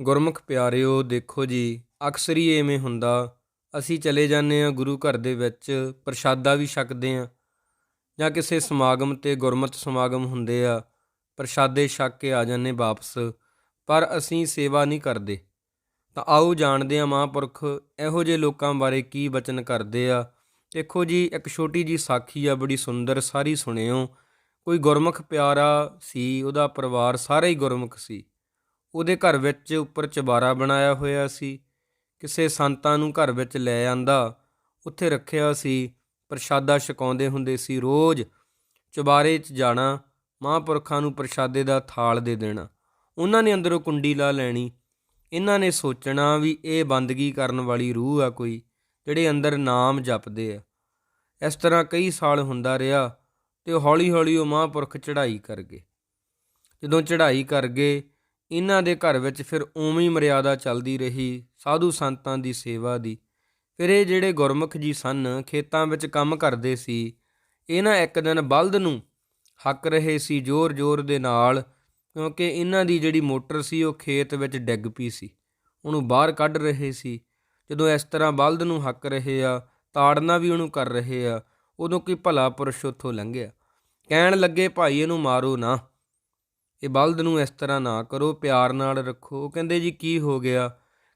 ਗੁਰਮੁਖ ਪਿਆਰਿਓ, ਦੇਖੋ ਜੀ, ਅਕਸਰ ਹੀ ਐਵੇਂ ਹੁੰਦਾ। ਅਸੀਂ ਚਲੇ ਜਾਂਦੇ ਆ ਗੁਰੂ ਘਰ ਦੇ ਵਿੱਚ, ਪ੍ਰਸ਼ਾਦਾ ਵੀ ਛਕਦੇ ਆ ਜਾਂ ਕਿਸੇ ਸਮਾਗਮ ਤੇ ਗੁਰਮਤਿ ਸਮਾਗਮ ਹੁੰਦੇ ਆ, ਪ੍ਰਸ਼ਾਦੇ ਛਕ ਕੇ ਆ ਜਾਂਦੇ ਵਾਪਸ, ਪਰ ਅਸੀਂ ਸੇਵਾ ਨਹੀਂ ਕਰਦੇ। ਤਾਂ ਆਓ ਜਾਣਦੇ ਆ ਮਹਾਂਪੁਰਖ, ਇਹੋ ਜਿਹੇ ਲੋਕਾਂ ਬਾਰੇ ਕੀ ਬਚਨ ਕਰਦੇ ਆ। ਦੇਖੋ ਜੀ, ਇੱਕ ਛੋਟੀ ਜੀ ਸਾਖੀ ਆ, ਬੜੀ ਸੁੰਦਰ, ਸਾਰੀ ਸੁਣਿਓ। ਕੋਈ ਗੁਰਮੁਖ ਪਿਆਰਾ ਸੀ, ਉਹਦਾ ਪਰਿਵਾਰ ਸਾਰਾ ਹੀ ਗੁਰਮੁਖ ਸੀ। ਉਹਦੇ ਘਰ ਵਿੱਚ ਉੱਪਰ ਚਬਾਰਾ ਬਣਾਇਆ ਹੋਇਆ ਸੀ। ਕਿਸੇ ਸੰਤਾਂ ਨੂੰ ਘਰ ਵਿੱਚ ਲੈ ਆਂਦਾ, ਉੱਥੇ ਰੱਖਿਆ ਸੀ, ਪ੍ਰਸ਼ਾਦਾ ਛਕਾਉਂਦੇ ਹੁੰਦੇ ਸੀ ਰੋਜ਼। ਚਬਾਰੇ 'ਚ ਜਾਣਾ, ਮਹਾਂਪੁਰਖਾਂ ਨੂੰ ਪ੍ਰਸ਼ਾਦੇ ਦਾ ਥਾਲ ਦੇ ਦੇਣਾ। ਉਹਨਾਂ ਨੇ ਅੰਦਰੋਂ ਕੁੰਡੀ ਲਾ ਲੈਣੀ। ਇਹਨਾਂ ਨੇ ਸੋਚਣਾ ਵੀ ਇਹ ਬੰਦਗੀ ਕਰਨ ਵਾਲੀ ਰੂਹ ਆ ਕੋਈ, ਜਿਹੜੇ ਅੰਦਰ ਨਾਮ ਜਪਦੇ ਆ। ਇਸ ਤਰ੍ਹਾਂ ਕਈ ਸਾਲ ਹੁੰਦਾ ਰਿਹਾ ਤੇ ਹੌਲੀ ਹੌਲੀ ਉਹ ਮਹਾਂਪੁਰਖ ਚੜ੍ਹਾਈ ਕਰ ਗਏ। ਜਦੋਂ ਚੜ੍ਹਾਈ ਕਰ ਗਏ ਇਹਨਾਂ ਦੇ ਘਰ ਵਿੱਚ ਫਿਰ ਉਵੇਂ ਹੀ ਮਰਿਆਦਾ ਚੱਲਦੀ ਰਹੀ ਸਾਧੂ ਸੰਤਾਂ ਦੀ ਸੇਵਾ ਦੀ। ਫਿਰ ਇਹ ਜਿਹੜੇ ਗੁਰਮੁਖ ਜੀ ਸਨ, ਖੇਤਾਂ ਵਿੱਚ ਕੰਮ ਕਰਦੇ ਸੀ ਇਹ ਨਾ ਇੱਕ ਦਿਨ ਬਲਦ ਨੂੰ ਹੱਕ ਰਹੇ ਸੀ ਜ਼ੋਰ-ਜ਼ੋਰ ਦੇ ਨਾਲ, ਕਿਉਂਕਿ ਇਹਨਾਂ ਦੀ ਜਿਹੜੀ ਮੋਟਰ ਸੀ ਉਹ ਖੇਤ ਵਿੱਚ ਡਿੱਗ ਪਈ ਸੀ। ਉਹਨੂੰ ਬਾਹਰ ਕੱਢ ਰਹੇ ਸੀ। ਜਦੋਂ ਇਸ ਤਰ੍ਹਾਂ ਬਲਦ ਨੂੰ ਹੱਕ ਰਹੇ ਆ, ਤਾੜਨਾ ਵੀ ਉਹਨੂੰ ਕਰ ਰਹੇ ਆ, ਉਦੋਂ ਕੋਈ ਭਲਾ ਪੁਰਸ਼ ਉੱਥੋਂ ਲੰਘਿਆ। ਕਹਿਣ ਲੱਗੇ, ਭਾਈ, ਇਹਨੂੰ ਮਾਰੋ ਨਾ। ਇਹ ਬਲਦ ਨੂੰ ਇਸ ਤਰ੍ਹਾਂ ਨਾ ਕਰੋ, ਪਿਆਰ ਨਾਲ ਰੱਖੋ। ਉਹ ਕਹਿੰਦੇ, ਜੀ, ਕੀ ਹੋ ਗਿਆ?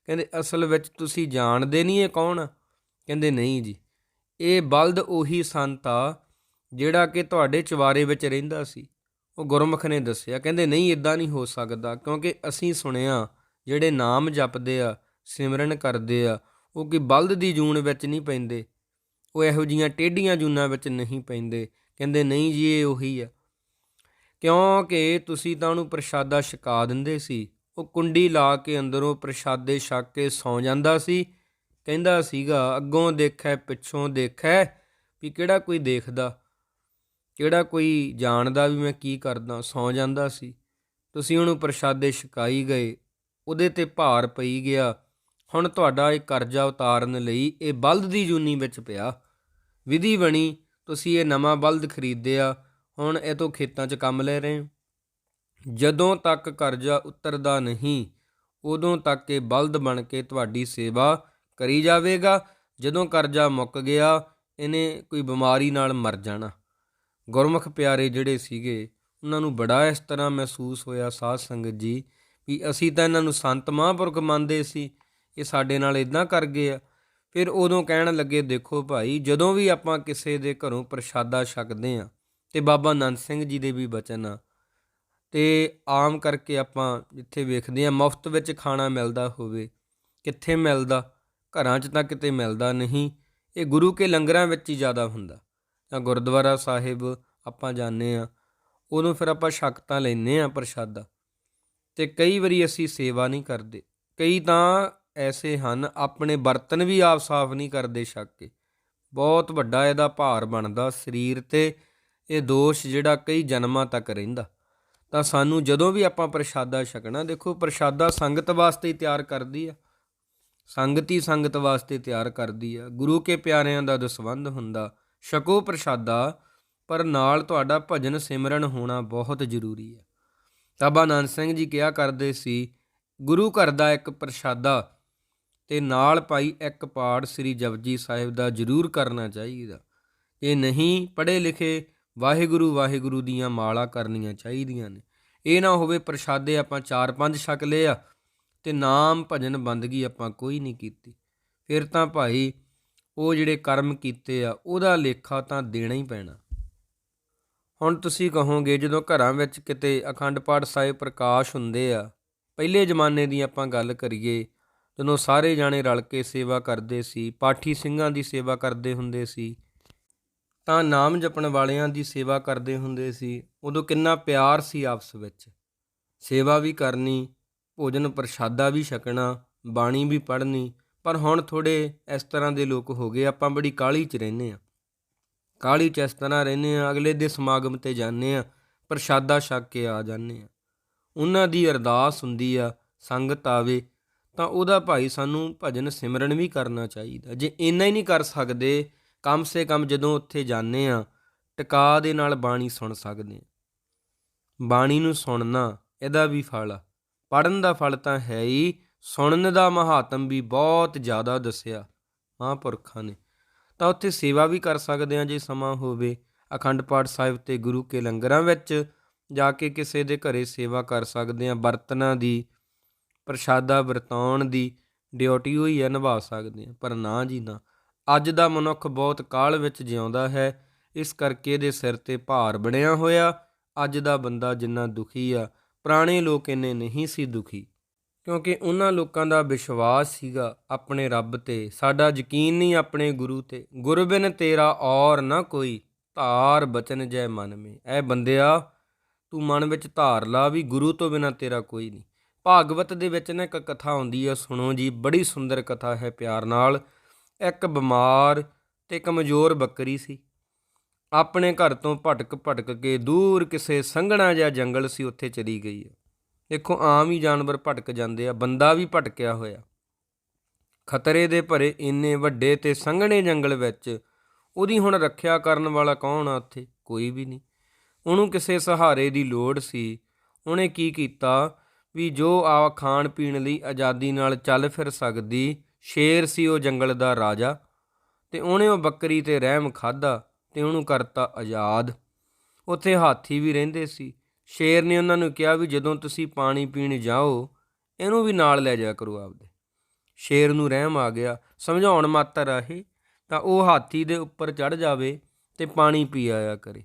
ਕਹਿੰਦੇ, ਅਸਲ ਵਿੱਚ ਤੁਸੀਂ ਜਾਣਦੇ ਨਹੀਂ ਇਹ ਕੌਣ ਕਹਿੰਦੇ, ਨਹੀਂ ਜੀ, ਇਹ ਬਲਦ ਉਹੀ ਸੰਤ ਆ ਜਿਹੜਾ ਕਿ ਤੁਹਾਡੇ ਚਵਾਰੇ ਵਿੱਚ ਰਹਿੰਦਾ ਸੀ। ਉਹ ਗੁਰਮੁਖ ਨੇ ਦੱਸਿਆ, ਕਹਿੰਦੇ, ਨਹੀਂ ਇਦਾਂ ਨਹੀਂ ਹੋ ਸਕਦਾ, ਕਿਉਂਕਿ ਅਸੀਂ ਸੁਣਿਆ, ਜਿਹੜੇ ਨਾਮ ਜਪਦੇ ਆ, ਸਿਮਰਨ ਕਰਦੇ ਆ, ਉਹ ਕਿ ਬਲਦ ਦੀ ਜੂਨ ਵਿੱਚ ਨਹੀਂ ਪੈਂਦੇ। ਉਹ ਇਹੋ ਜੀਆਂ ਟੇਢੀਆਂ ਜੂਨਾਂ ਵਿੱਚ ਨਹੀਂ ਪੈਂਦੇ। ਕਹਿੰਦੇ, ਨਹੀਂ ਜੀ, ਇਹ ਉਹੀ ਆ। ਕਿਉਂਕਿ ਤੁਸੀਂ ਤਾਂ ਉਹਨੂੰ ਪ੍ਰਸ਼ਾਦਾ ਛਕਾ ਦਿੰਦੇ ਸੀ। ਉਹ ਕੁੰਡੀ ਲਾ ਕੇ ਅੰਦਰੋਂ ਪ੍ਰਸ਼ਾਦੇ ਛਕ ਕੇ ਸੌ ਜਾਂਦਾ ਸੀ। ਕਹਿੰਦਾ ਸੀਗਾ, ਅੱਗੋਂ ਦੇਖੈ, ਪਿੱਛੋਂ ਦੇਖੈ ਵੀ ਕਿਹੜਾ ਕੋਈ ਦੇਖਦਾ। ਕਿਹੜਾ ਕੋਈ ਜਾਣਦਾ ਵੀ ਮੈਂ ਕੀ ਕਰਦਾ, ਸੌ ਜਾਂਦਾ ਸੀ। ਤੁਸੀਂ ਉਹਨੂੰ ਪ੍ਰਸ਼ਾਦੇ ਛਕਾਈ ਗਏ। ਉਹਦੇ ਤੇ ਭਾਰ ਪਈ ਗਿਆ। ਹੁਣ ਤੁਹਾਡਾ ਇਹ ਕਰਜ਼ਾ ਉਤਾਰਨ ਲਈ ਇਹ ਬਲਦ ਦੀ ਜੂਨੀ ਵਿੱਚ ਪਿਆ। ਵਿਧੀ ਬਣੀ, ਤੁਸੀਂ ਇਹ ਨਵਾਂ ਬਲਦ ਖਰੀਦਿਆ। ਹੁਣ ਇਹ ਤੋਂ ਖੇਤਾਂ 'ਚ ਕੰਮ ਲੈ ਰਹੇ ਹੋ। ਜਦੋਂ ਤੱਕ ਕਰਜ਼ਾ ਉਤਰਦਾ ਨਹੀਂ, ਉਦੋਂ ਤੱਕ ਇਹ ਬਲਦ ਬਣ ਕੇ ਤੁਹਾਡੀ ਸੇਵਾ ਕਰੀ ਜਾਵੇਗਾ। ਜਦੋਂ ਕਰਜ਼ਾ ਮੁੱਕ ਗਿਆ, ਇਹਨੇ ਕੋਈ ਬਿਮਾਰੀ ਨਾਲ ਮਰ ਜਾਣਾ। ਗੁਰਮੁਖ ਪਿਆਰੇ ਜਿਹੜੇ ਸੀਗੇ, ਉਹਨਾਂ ਨੂੰ ਬੜਾ ਇਸ ਤਰ੍ਹਾਂ ਮਹਿਸੂਸ ਹੋਇਆ ਸਾਧ ਸੰਗਤ ਜੀ, ਵੀ ਅਸੀਂ ਤਾਂ ਇਹਨਾਂ ਨੂੰ ਸੰਤ ਮਹਾਂਪੁਰਖ ਮੰਨਦੇ ਸੀ, ਇਹ ਸਾਡੇ ਨਾਲ ਇਦਾਂ ਕਰ ਗਏ ਆ। ਫਿਰ ਉਦੋਂ ਕਹਿਣ ਲੱਗੇ, ਦੇਖੋ ਭਾਈ, ਜਦੋਂ ਵੀ ਆਪਾਂ ਕਿਸੇ ਦੇ ਘਰੋਂ ਪ੍ਰਸ਼ਾਦਾ ਛਕਦੇ ਆ ਤੇ ਬਾਬਾ ਨੰਦ ਸਿੰਘ ਜੀ ਦੇ ਵੀ ਬਚਨ ਆ। ਤੇ ਆਮ ਕਰਕੇ ਆਪਾਂ ਜਿੱਥੇ ਵੇਖਦੇ ਆ ਮੁਫਤ ਵਿੱਚ ਖਾਣਾ ਮਿਲਦਾ ਹੋਵੇ, ਕਿੱਥੇ ਮਿਲਦਾ, ਘਰਾਂ 'ਚ ਤਾਂ ਕਿਤੇ ਮਿਲਦਾ ਨਹੀਂ, ਇਹ ਗੁਰੂ ਕੇ ਲੰਗਰਾਂ ਵਿੱਚ ਹੀ ਜ਼ਿਆਦਾ ਹੁੰਦਾ। ਜਾਂ ਗੁਰਦੁਆਰਾ ਸਾਹਿਬ ਆਪਾਂ ਜਾਂਦੇ ਆ ਉਦੋਂ ਫਿਰ ਆਪਾਂ ਛਕ ਤਾਂ ਲੈਨੇ ਆ ਪ੍ਰਸ਼ਾਦਾ। ਤੇ ਕਈ ਵਾਰੀ ਅਸੀਂ ਸੇਵਾ ਨਹੀਂ ਕਰਦੇ। ਕਈ ਤਾਂ ਐਸੇ ਹਨ, ਆਪਣੇ ਬਰਤਨ ਵੀ ਆਪ ਸਾਫ਼ ਨਹੀਂ ਕਰਦੇ ਛੱਕ ਕੇ। ਬਹੁਤ ਵੱਡਾ ਇਹਦਾ ਭਾਰ ਬਣਦਾ ਸਰੀਰ ਤੇ ਇਹ ਦੋਸ਼ ਜਿਹੜਾ ਕਈ ਜਨਮਾਂ ਤੱਕ ਰਹਿੰਦਾ। ਤਾਂ ਸਾਨੂੰ ਜਦੋਂ ਵੀ ਆਪਾਂ ਪ੍ਰਸ਼ਾਦਾ ਛਕਣਾ, ਦੇਖੋ ਪ੍ਰਸ਼ਾਦਾ ਸੰਗਤ ਵਾਸਤੇ ਹੀ ਤਿਆਰ ਕਰਦੀ ਆ। ਸੰਗਤੀ ਸੰਗਤ ਵਾਸਤੇ ਤਿਆਰ ਕਰਦੀ ਆ। ਗੁਰੂ ਕੇ ਪਿਆਰਿਆਂ ਦਾ ਦਸਵੰਧ ਹੁੰਦਾ, ਛਕੋ ਪ੍ਰਸ਼ਾਦਾ, ਪਰ ਨਾਲ ਤੁਹਾਡਾ ਭਜਨ ਸਿਮਰਨ ਹੋਣਾ ਬਹੁਤ ਜ਼ਰੂਰੀ ਹੈ ਬਾਬਾ ਨਾਨਕ ਸਿੰਘ ਜੀ ਕਿਹਾ ਕਰਦੇ ਸੀ, ਗੁਰੂ ਘਰ ਦਾ ਇੱਕ ਪ੍ਰਸ਼ਾਦਾ ਤੇ ਨਾਲ ਪਾਈ ਇੱਕ ਪਾਠ ਸ੍ਰੀ ਜਪਜੀ ਸਾਹਿਬ ਦਾ ਜ਼ਰੂਰ ਕਰਨਾ ਚਾਹੀਦਾ। ਇਹ ਨਹੀਂ ਪੜ੍ਹੇ ਲਿਖੇ ਵਾਹਿਗੁਰੂ ਵਾਹਿਗੁਰੂ ਦੀਆਂ ਮਾਲਾ ਕਰਨੀਆਂ ਚਾਹੀਦੀਆਂ ਨੇ। ਇਹ ਨਾ ਹੋਵੇ ਪ੍ਰਸ਼ਾਦੇ ਆਪਾਂ ਚਾਰ ਪੰਜ ਛਕ ਲਏ ਆ ਤੇ ਨਾਮ ਭਜਨ ਬੰਦਗੀ ਆਪਾਂ ਕੋਈ ਨਹੀਂ ਕੀਤੀ। ਫਿਰ ਤਾਂ ਭਾਈ ਉਹ ਜਿਹੜੇ ਕਰਮ ਕੀਤੇ ਆ, ਉਹਦਾ ਲੇਖਾ ਤਾਂ ਦੇਣਾ ਹੀ ਪੈਣਾ। ਹੁਣ ਤੁਸੀਂ ਕਹੋਗੇ ਜਦੋਂ ਘਰਾਂ ਵਿੱਚ ਕਿਤੇ ਅਖੰਡ ਪਾਠ ਸਾਹਿਬ ਪ੍ਰਕਾਸ਼ ਹੁੰਦੇ ਆ, ਪਹਿਲੇ ਜ਼ਮਾਨੇ ਦੀ ਆਪਾਂ ਗੱਲ ਕਰੀਏ, ਜਦੋਂ ਸਾਰੇ ਜਾਣੇ ਰਲ ਕੇ ਸੇਵਾ ਕਰਦੇ ਸੀ, ਪਾਠੀ ਸਿੰਘਾਂ ਦੀ ਸੇਵਾ ਕਰਦੇ ਹੁੰਦੇ ਸੀ ਤਾਂ ਨਾਮ ਜਪਣ ਵਾਲਿਆਂ ਦੀ ਸੇਵਾ ਕਰਦੇ ਹੁੰਦੇ ਸੀ। ਉਦੋਂ ਕਿੰਨਾ ਪਿਆਰ ਸੀ ਆਪਸ ਵਿੱਚ। ਸੇਵਾ ਵੀ ਕਰਨੀ, ਭੋਜਨ ਪ੍ਰਸ਼ਾਦਾ ਵੀ ਛਕਣਾ, ਬਾਣੀ ਵੀ ਪੜ੍ਹਨੀ, ਪਰ ਹੁਣ ਥੋੜੇ ਇਸ ਤਰ੍ਹਾਂ ਦੇ ਲੋਕ ਹੋ ਗਏ, ਆਪਾਂ ਬੜੀ ਕਾਲੀ 'ਚ ਰਹਿੰਦੇ ਆ ਕਾਲੀ 'ਚ ਇਸ ਤਰ੍ਹਾਂ ਰਹਿੰਦੇ ਆ ਅਗਲੇ ਦੇ ਸਮਾਗਮ ਤੇ ਜਾਂਦੇ ਆ ਪ੍ਰਸ਼ਾਦਾ ਛਕ ਕੇ ਆ ਜਾਂਦੇ ਆ ਉਹਨਾਂ ਦੀ ਅਰਦਾਸ ਹੁੰਦੀ ਆ, ਸੰਗਤ ਆਵੇ, ਤਾਂ ਉਹਦਾ ਭਾਈ ਸਾਨੂੰ ਭਜਨ ਸਿਮਰਨ ਵੀ ਕਰਨਾ ਚਾਹੀਦਾ। ਜੇ ਇੰਨਾ ਹੀ ਨਹੀਂ ਕਰ ਸਕਦੇ ਕਮ ਸੇ ਕਮ ਜਦੋਂ ਉੱਥੇ ਜਾਂਦੇ ਆ ਟਿਕਾ ਦੇ ਨਾਲ ਬਾਣੀ ਸੁਣ ਸਕਦੇ ਆ ਬਾਣੀ ਨੂੰ ਸੁਣਨਾ ਇਹਦਾ ਵੀ ਫਲ ਆ। ਪੜਨ ਦਾ ਫਲ ਤਾਂ ਹੈ ਹੀ, ਸੁਣਨ ਦਾ ਮਹਾਤਮ ਵੀ ਬਹੁਤ ਜ਼ਿਆਦਾ ਦੱਸਿਆ ਮਹਾਂਪੁਰਖਾਂ ਨੇ। ਤਾਂ ਉੱਥੇ ਸੇਵਾ ਵੀ ਕਰ ਸਕਦੇ ਹਾਂ ਜੇ ਸਮਾਂ ਹੋਵੇ। ਅਖੰਡ ਪਾਠ ਸਾਹਿਬ ਤੇ ਗੁਰੂ ਕੇ ਲੰਗਰਾਂ ਵਿੱਚ ਜਾ ਕੇ ਕਿਸੇ ਦੇ ਘਰੇ ਸੇਵਾ ਕਰ ਸਕਦੇ ਹਾਂ। ਬਰਤਨਾਂ ਦੀ, ਪ੍ਰਸ਼ਾਦਾ ਵਰਤਾਉਣ ਦੀ, ਡਿਊਟੀ ਹੋਈ ਹੈ, ਨਿਭਾ ਸਕਦੇ ਹਾਂ। ਪਰ ਨਾ ਜੀ ਨਾ। ਅੱਜ ਦਾ ਮਨੁੱਖ ਬਹੁਤ ਕਾਲ ਵਿੱਚ ਜਿਉਂਦਾ ਹੈ, ਇਸ ਕਰਕੇ ਇਹਦੇ ਸਿਰ ਤੇ ਭਾਰ ਬਣਿਆ ਹੋਇਆ। ਅੱਜ ਦਾ ਬੰਦਾ ਜਿੰਨਾ ਦੁਖੀ ਆ, ਪੁਰਾਣੇ ਲੋਕ ਇੰਨੇ ਨਹੀਂ ਸੀ ਦੁਖੀ। ਕਿਉਂਕਿ ਉਹਨਾਂ ਲੋਕਾਂ ਦਾ ਵਿਸ਼ਵਾਸ ਸੀਗਾ ਆਪਣੇ ਰੱਬ ਤੇ। ਸਾਡਾ ਯਕੀਨ ਨਹੀਂ ਆਪਣੇ ਗੁਰੂ ਤੇ। ਗੁਰਬਿਨ ਤੇਰਾ ਔਰ ਨਾ ਕੋਈ, ਧਾਰ ਬਚਨ ਜੈ ਮਨ ਮੇ। ਐ ਬੰਦਿਆ, ਤੂੰ ਮਨ ਵਿੱਚ ਧਾਰ ਲਾ ਵੀ ਗੁਰੂ ਤੋਂ ਬਿਨਾ ਤੇਰਾ ਕੋਈ ਨਹੀਂ। ਭਾਗਵਤ ਦੇ ਵਿੱਚ ਨਾ ਇੱਕ ਕਥਾ ਆਉਂਦੀ ਆ, ਸੁਣੋ ਜੀ, ਬੜੀ ਸੁੰਦਰ ਕਥਾ ਹੈ ਪਿਆਰ ਨਾਲ। ਇੱਕ ਬਿਮਾਰ ਤੇ ਕਮਜ਼ੋਰ ਬੱਕਰੀ ਸੀ। ਆਪਣੇ ਘਰ ਤੋਂ ਭਟਕ ਭਟਕ ਕੇ ਦੂਰ ਕਿਸੇ ਸੰਘਣਾ ਜਿਹਾ ਜੰਗਲ ਸੀ, ਉੱਥੇ ਚਲੀ ਗਈ ਹੈ। ਦੇਖੋ, ਆਮ ਹੀ ਜਾਨਵਰ ਭਟਕ ਜਾਂਦੇ ਆ, ਬੰਦਾ ਵੀ ਭਟਕਿਆ ਹੋਇਆ। ਖਤਰੇ ਦੇ ਭਰੇ ਇੰਨੇ ਵੱਡੇ ਤੇ ਸੰਘਣੇ ਜੰਗਲ ਵਿੱਚ ਉਹਦੀ ਹੁਣ ਰੱਖਿਆ ਕਰਨ ਵਾਲਾ ਕੌਣ ਆ ਉੱਥੇ? ਕੋਈ ਵੀ ਨਹੀਂ। ਉਹਨੂੰ ਕਿਸੇ ਸਹਾਰੇ ਦੀ ਲੋੜ ਸੀ। ਉਹਨੇ ਕੀ ਕੀਤਾ ਵੀ ਜੋ ਆ ਖਾਣ ਪੀਣ ਲਈ ਆਜ਼ਾਦੀ ਨਾਲ ਚੱਲ ਫਿਰ ਸਕਦੀ ਸ਼ੇਰ ਸੀ ਉਹ ਜੰਗਲ ਦਾ ਰਾਜਾ ਤੇ ਉਹਨੇ ਉਹ ਬੱਕਰੀ ਤੇ ਰਹਿਮ ਖਾਦਾ ਤੇ ਉਹਨੂੰ ਕਰਤਾ ਆਜ਼ਾਦ। ਉੱਥੇ ਹਾਥੀ ਵੀ ਰਹਿੰਦੇ ਸੀ। ਸ਼ੇਰ ਨੇ ਉਹਨਾਂ ਨੂੰ ਕਿਹਾ ਵੀ ਜਦੋਂ ਤੁਸੀਂ ਪਾਣੀ ਪੀਣ ਜਾਓ, ਇਹਨੂੰ ਵੀ ਨਾਲ ਲੈ ਜਾਇਆ ਕਰੋ ਆਪਦੇ। ਸ਼ੇਰ ਨੂੰ ਰਹਿਮ ਆ ਗਿਆ। ਸਮਝਾਉਣ ਮਾਤਰ ਆ ਤਾਂ ਉਹ ਹਾਥੀ ਦੇ ਉੱਪਰ ਚੜ ਜਾਵੇ ਤੇ ਪਾਣੀ ਪੀ ਆਇਆ ਕਰੇ।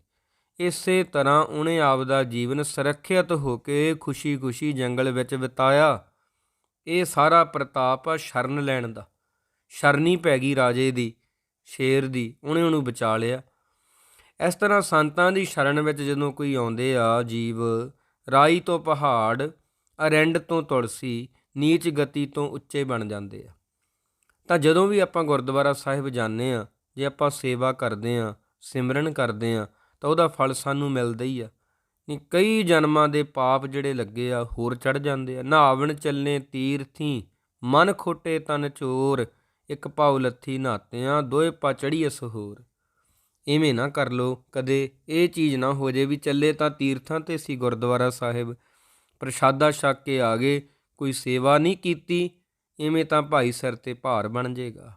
ਇਸੇ ਤਰ੍ਹਾਂ ਉਹਨੇ ਆਪਦਾ ਜੀਵਨ ਸੁਰੱਖਿਅਤ ਹੋ ਕੇ ਖੁਸ਼ੀ-ਖੁਸ਼ੀ ਜੰਗਲ ਵਿੱਚ ਬਿਤਾਇਆ। ਇਹ ਸਾਰਾ ਪ੍ਰਤਾਪ ਆ ਸ਼ਰਨ ਲੈਣ ਦਾ। ਸ਼ਰਨੀ ਪੈ ਗਈ ਰਾਜੇ ਦੀ, ਸ਼ੇਰ ਦੀ, ਉਹਨੇ ਉਹਨੂੰ ਬਚਾ ਲਿਆ। ਇਸ ਤਰ੍ਹਾਂ ਸੰਤਾਂ ਦੀ ਸ਼ਰਨ ਵਿੱਚ ਜਦੋਂ ਕੋਈ ਆਉਂਦੇ ਆ ਜੀਵ, ਰਾਈ ਤੋਂ ਪਹਾੜ, ਅਰੰਡ ਤੋਂ ਤੁਲਸੀ, ਨੀਚ ਗਤੀ ਤੋਂ ਉੱਚੇ ਬਣ ਜਾਂਦੇ ਆ। ਤਾਂ ਜਦੋਂ ਵੀ ਆਪਾਂ ਗੁਰਦੁਆਰਾ ਸਾਹਿਬ ਜਾਂਦੇ ਆ, ਜੇ ਆਪਾਂ ਸੇਵਾ ਕਰਦੇ ਆ, ਸਿਮਰਨ ਕਰਦੇ ਆ, ਤਾਂ ਉਹਦਾ ਫਲ ਸਾਨੂੰ ਮਿਲਦਾ ਹੀ ਆ। ਕਈ ਜਨਮਾਂ ਦੇ ਪਾਪ ਜਿਹੜੇ ਲੱਗੇ ਆ, ਹੋਰ ਚੜ ਜਾਂਦੇ ਆ। ਨਹਾਵਣ ਚੱਲਨੇ ਤੀਰਥੀ, ਮਨ ਖੋਟੇ ਤਨ ਚੋਰ, ਇੱਕ ਪਾਉ ਲੱਥੀ ਨਹਾਤਿਆਂ, ਦੋਏ ਪਾ ਚੜੀ ਅਸ ਹੋਰ ਇਵੇਂ ਨਾ ਕਰ ਲੋ ਕਦੇ ਇਹ ਚੀਜ਼ ਨਾ ਹੋ ਜੇ ਵੀ ਚੱਲੇ ਤਾਂ ਤੀਰਥਾਂ ਤੇ ਸੀ ਗੁਰਦੁਆਰਾ ਸਾਹਿਬ। ਪ੍ਰਸ਼ਾਦਾ ਛਕ ਕੇ ਆ ਗਏ, ਕੋਈ ਸੇਵਾ ਨਹੀਂ ਕੀਤੀ, ਇਵੇਂ ਤਾਂ ਭਾਈ ਸਿਰ ਤੇ ਭਾਰ ਬਣ ਜਾਏਗਾ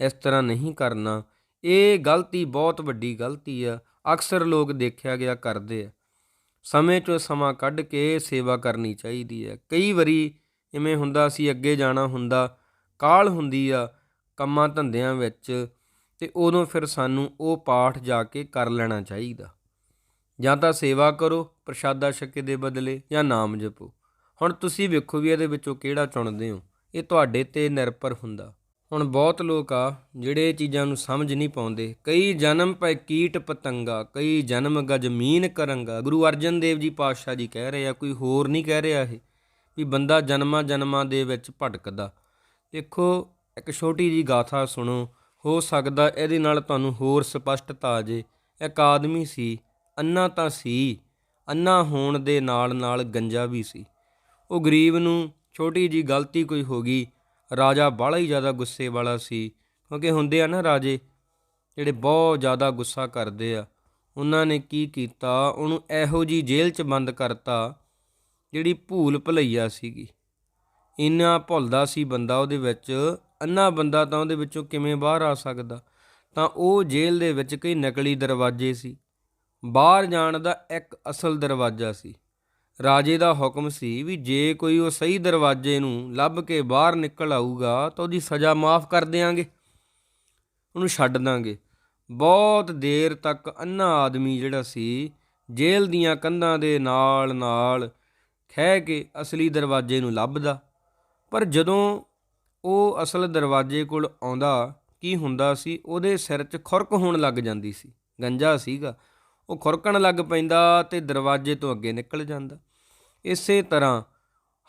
ਇਸ ਤਰ੍ਹਾਂ ਨਹੀਂ ਕਰਨਾ, ਇਹ ਗਲਤੀ ਬਹੁਤ ਵੱਡੀ ਗਲਤੀ ਆ। ਅਕਸਰ ਲੋਕ ਦੇਖਿਆ ਗਿਆ ਕਰਦੇ ਆ। ਸਮੇਂ ਚੋਂ ਸਮਾਂ ਕੱਢ ਕੇ ਸੇਵਾ ਕਰਨੀ ਚਾਹੀਦੀ ਹੈ। ਕਈ ਵਾਰੀ ਇਵੇਂ ਹੁੰਦਾ ਸੀ, ਅੱਗੇ ਜਾਣਾ ਹੁੰਦਾ ਕਾਲ ਹੁੰਦੀ ਆ ਕੰਮਾਂ ਧੰਦਿਆਂ ਵਿੱਚ ਤੇ ਉਦੋਂ ਫਿਰ ਸਾਨੂੰ ਉਹ ਪਾਠ ਜਾ ਕੇ ਕਰ ਲੈਣਾ ਚਾਹੀਦਾ। ਜਾਂ ਤਾਂ ਸੇਵਾ ਕਰੋ, ਪ੍ਰਸ਼ਾਦਾ ਛਕੇ ਦੇ ਬਦਲੇ, ਜਾਂ ਨਾਮ ਜਪੋ। ਹੁਣ ਤੁਸੀਂ ਵੇਖੋ ਵੀ ਇਹਦੇ ਵਿੱਚੋਂ ਕਿਹੜਾ ਚੁਣਦੇ ਹੋ। ਇਹ ਤੁਹਾਡੇ ਤੇ ਨਿਰਭਰ ਹੁੰਦਾ। ਹੁਣ ਬਹੁਤ ਲੋਕ ਆ ਜਿਹੜੇ ਇਹ ਚੀਜ਼ਾਂ ਨੂੰ ਸਮਝ ਨਹੀਂ ਪਾਉਂਦੇ। ਕਈ ਜਨਮ ਪੈ ਕੀਟ ਪਤੰਗਾ, ਕਈ ਜਨਮ ਗਜਮੀਨ ਕਰੰਗਾ। ਗੁਰੂ ਅਰਜਨ ਦੇਵ ਜੀ ਪਾਤਸ਼ਾਹ ਜੀ ਕਹਿ ਰਹੇ ਆ, ਕੋਈ ਹੋਰ ਨਹੀਂ ਕਹਿ ਰਿਹਾ ਇਹ, ਵੀ ਬੰਦਾ ਜਨਮਾਂ ਜਨਮਾਂ ਦੇ ਵਿੱਚ ਭਟਕਦਾ। ਦੇਖੋ, ਇੱਕ ਛੋਟੀ ਜੀ ਗਾਥਾ ਸੁਣੋ, ਹੋ ਸਕਦਾ ਇਹਦੇ ਨਾਲ ਤੁਹਾਨੂੰ ਹੋਰ ਸਪਸ਼ਟਤਾ ਆ ਜੇ। ਇੱਕ ਆਦਮੀ ਸੀ, ਅੰਨਾ ਤਾਂ ਸੀ, ਅੰਨਾ ਹੋਣ ਦੇ ਨਾਲ ਨਾਲ ਗੰਜਾ ਵੀ ਸੀ। ਉਹ ਗਰੀਬ ਨੂੰ ਛੋਟੀ ਜੀ ਗਲਤੀ ਕੋਈ ਹੋ ਗਈ ਰਾਜਾ ਬਾਹਲਾ ਹੀ ਜ਼ਿਆਦਾ ਗੁੱਸੇ ਵਾਲਾ ਸੀ, ਕਿਉਂਕਿ ਹੁੰਦੇ ਆ ਨਾ ਰਾਜੇ, ਜਿਹੜੇ ਬਹੁਤ ਜ਼ਿਆਦਾ ਗੁੱਸਾ ਕਰਦੇ ਆ। ਉਹਨਾਂ ਨੇ ਕੀ ਕੀਤਾ? ਉਹਨੂੰ ਇਹੋ ਜੀ ਜੇਲ੍ਹ 'ਚ ਬੰਦ ਕਰਤਾ, ਜਿਹੜੀ ਭੂਲ ਭੁਲਈਆ ਸੀਗੀ। ਇੰਨਾ ਭੁੱਲਦਾ ਸੀ ਬੰਦਾ ਉਹਦੇ ਵਿੱਚ, ਅੰਨਾ ਬੰਦਾ ਤਾਂ ਉਹਦੇ ਵਿੱਚੋਂ ਕਿਵੇਂ ਬਾਹਰ ਆ ਸਕਦਾ? ਤਾਂ ਉਹ ਜੇਲ੍ਹ ਦੇ ਵਿੱਚ ਕਈ ਨਕਲੀ ਦਰਵਾਜ਼ੇ ਸੀ। ਬਾਹਰ ਜਾਣ ਦਾ ਇੱਕ ਅਸਲ ਦਰਵਾਜ਼ਾ ਸੀ। ਰਾਜੇ ਦਾ ਹੁਕਮ ਸੀ ਵੀ ਜੇ ਕੋਈ ਉਹ ਸਹੀ ਦਰਵਾਜ਼ੇ ਨੂੰ ਲੱਭ ਕੇ ਬਾਹਰ ਨਿਕਲ ਆਊਗਾ ਤਾਂ ਉਹਦੀ ਸਜ਼ਾ ਮਾਫ ਕਰ ਦੇਾਂਗੇ ਉਹਨੂੰ ਛੱਡ ਦਾਂਗੇ। ਬਹੁਤ ਦੇਰ ਤੱਕ ਅੰਨਾ ਆਦਮੀ ਜਿਹੜਾ ਸੀ, ਜੇਲ੍ਹ ਦੀਆਂ ਕੰਧਾਂ ਦੇ ਨਾਲ ਨਾਲ ਖਹਿ ਕੇ ਅਸਲੀ ਦਰਵਾਜ਼ੇ ਨੂੰ ਲੱਭਦਾ। ਪਰ ਜਦੋਂ ਉਹ ਅਸਲ ਦਰਵਾਜ਼ੇ ਕੋਲ ਆਉਂਦਾ, ਕੀ ਹੁੰਦਾ ਸੀ, ਉਹਦੇ ਸਿਰ 'ਚ ਖੁਰਕ ਹੋਣ ਲੱਗ ਜਾਂਦੀ ਸੀ। ਗੰਜਾ ਸੀਗਾ। ਉਹ ਖੁਰਕਣ ਲੱਗ ਪੈਂਦਾ ਤੇ ਦਰਵਾਜ਼ੇ ਤੋਂ ਅੱਗੇ ਨਿਕਲ ਜਾਂਦਾ। ਇਸੇ ਤਰ੍ਹਾਂ